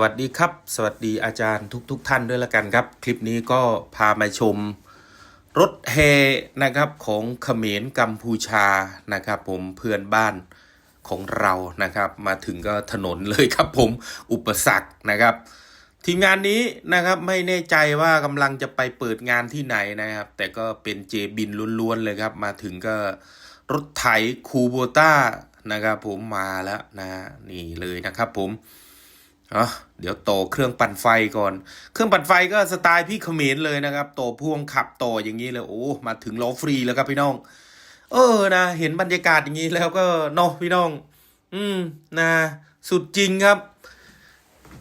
วัสดีครับ สวัสดีอาจารย์ทุกๆทท่านด้วยละกันครับ คลิปนี้ก็พามาชม รถแฮนะครับของเขมรกัมพูชานะครับ ผมเพื่อนบ้านของเรานะครับ มาถึงก็ถนนเลยครับผมอุปสรรคนะครับ ทีมงานนี้นะครับไม่แน่ใจว่ากำลังจะไปเปิดงานที่ไหนนะครับ แต่ก็เป็นเจบินล้วนๆเลยครับ มาถึงก็รถไถคูโบต้านะครับผมมาแล้วนะนี่เลยนะครับผม อะเดี๋ยวโตเครื่องปั่นไฟก่อน เครื่องปั่นไฟก็สไตล์พี่เขมรเลยนะครับ โตพ่วงขับโตอย่างนี้เลยโอ้มาถึงล้อฟรีแล้วครับพี่น้อง เออนะเห็นบรรยากาศอย่างนี้แล้วก็เนาะพี่น้อง อืมนะสุดจริงครับ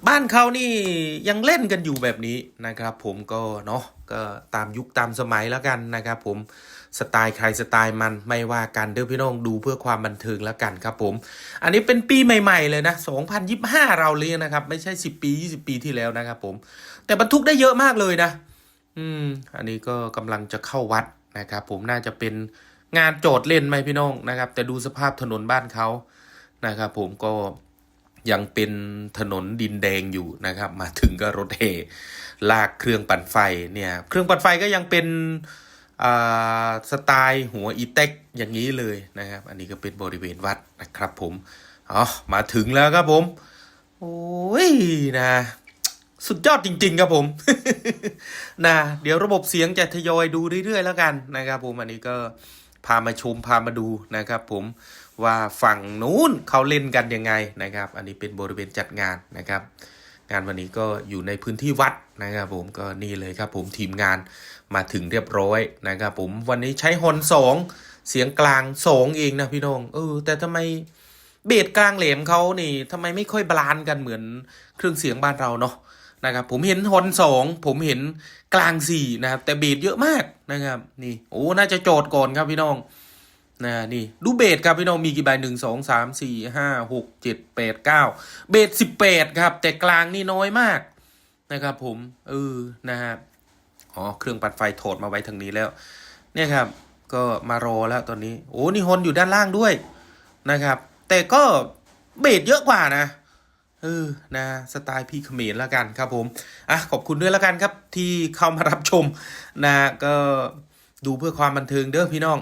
บ้านเขานี่ยังเล่นกันอยู่แบบนี้นะครับ ผมก็เนาะ ก็ตามยุคตามสมัยแล้วกันนะครับผมสไตล์ใครสไตล์มันไม่ว่ากันเด้อพี่น้องดูเพื่อความบันเทิงแล้วกันครับผม อันนี้เป็นปีใหม่ ๆ เลยนะ 2025 เราเลยนะครับ ไม่ใช่ 10 ปี 20 ปีที่แล้วนะครับผม แต่บรรทุกได้เยอะมากเลยนะ อืม อันนี้ก็กำลังจะเข้าวัดนะครับผมน่าจะเป็นงานโจทย์เล่นไหมพี่น้องนะครับ แต่ดูสภาพถนนบ้านเขานะครับผมก็ ยังเป็นถนนดินแดงอยู่นะครับ มาถึงก็รถเฮลากเครื่องปั่นไฟเนี่ยเครื่องปั่นไฟก็ยังเป็นสไตล์หัวอีเต็กอย่างนี้เลยนะครับ อันนี้ก็เป็นบริเวณวัดนะครับผมอ๋อมาถึงแล้วครับผม โอ้ยนะสุดยอดจริง ๆ ครับผมนะเดี๋ยวระบบเสียงจะทยอยดูเรื่อยๆแล้วกันนะครับผมอันนี้ก็ พามาชมพามาดูนะครับ ผมว่าฝั่งนู้นเขาเล่นกันยังไงนะครับ อันนี้เป็นบริเวณจัดงานนะครับ งานวันนี้ก็อยู่ในพื้นที่วัดนะครับ ผมก็นี่เลยครับ ผมทีมงานมาถึงเรียบร้อยนะครับ ผมวันนี้ใช้ฮอนสองเสียงกลางสองเองนะพี่น้องเออ แต่ทำไมเบสกลางแหลมเขานี่ทำไมไม่ค่อยบาลานซ์กันเหมือนเครื่องเสียงบ้านเราเนาะ นะครับผมเห็นฮอนสองผมเห็นกลางสี่นะครับแต่เบสเยอะมากนะครับนี่โอ้น่าจะโจทย์ก่อนครับพี่น้องนะนี่ดูเบสครับพี่น้องมีกี่ใบหนึ่งสองสามสี่ห้าหกเจ็ดแปดเก้าเบสสิบแปดครับ แต่กลางนี่น้อยมากนะครับผมเออนะฮะอ๋อเครื่องปัดไฟโถดมาไว้ทางนี้แล้ว เนี่ยครับ ก็มารอแล้วตอนนี้ โอ้นี่ฮอนอยู่ด้านล่างด้วยนะครับ แต่ก็เบสเยอะกว่านะ เออ นะ สไตล์พี่เขมรแล้วกันครับผม อะ ขอบคุณด้วยแล้วกันครับที่เข้ามารับชม นะ ก็ดูเพื่อความบันเทิงเด้อพี่น้อง